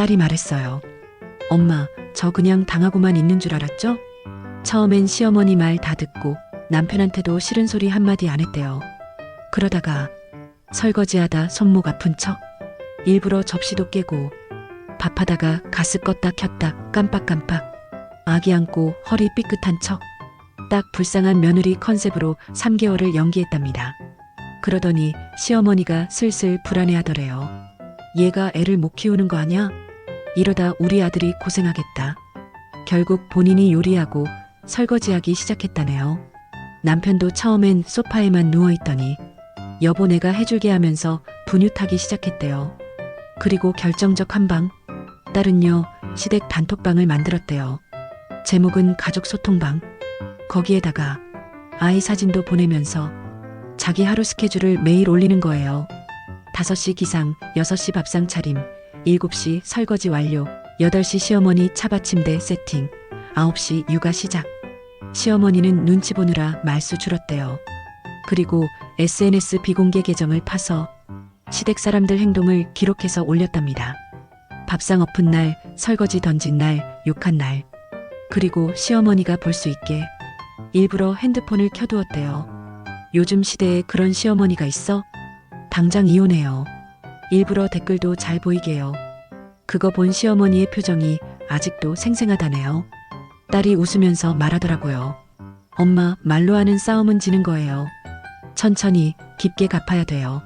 딸이 말했어요. 엄마, 저 그냥 당하고만 있는 줄 알았죠? 처음엔 시어머니 말 다 듣고 남편한테도 싫은 소리 한마디 안 했대요. 그러다가 설거지하다 손목 아픈 척 일부러 접시도 깨고 밥하다가 가스 껐다 켰다 깜빡깜빡 아기 안고 허리 삐끗한 척 딱 불쌍한 며느리 컨셉으로 3개월을 연기했답니다. 그러더니 시어머니가 슬슬 불안해하더래요. 얘가 애를 못 키우는 거 아냐? 이러다 우리 아들이 고생하겠다. 결국 본인이 요리하고 설거지하기 시작했다네요. 남편도 처음엔 소파에만 누워있더니 여보 내가 해줄게 하면서 분유타기 시작했대요. 그리고 결정적 한방. 딸은요, 시댁 단톡방을 만들었대요. 제목은 가족 소통방. 거기에다가 아이 사진도 보내면서 자기 하루 스케줄을 매일 올리는 거예요. 5시 기상, 6시 밥상 차림, 7시 설거지 완료, 8시 시어머니 차받침대 세팅, 9시 육아 시작. 시어머니는 눈치 보느라 말수 줄었대요. 그리고 SNS 비공개 계정을 파서 시댁 사람들 행동을 기록해서 올렸답니다. 밥상 엎은 날, 설거지 던진 날, 욕한 날. 그리고 시어머니가 볼 수 있게 일부러 핸드폰을 켜두었대요. 요즘 시대에 그런 시어머니가 있어? 당장 이혼해요. 일부러 댓글도 잘 보이게요. 그거 본 시어머니의 표정이 아직도 생생하다네요. 딸이 웃으면서 말하더라고요. 엄마, 말로 하는 싸움은 지는 거예요. 천천히 깊게 갚아야 돼요.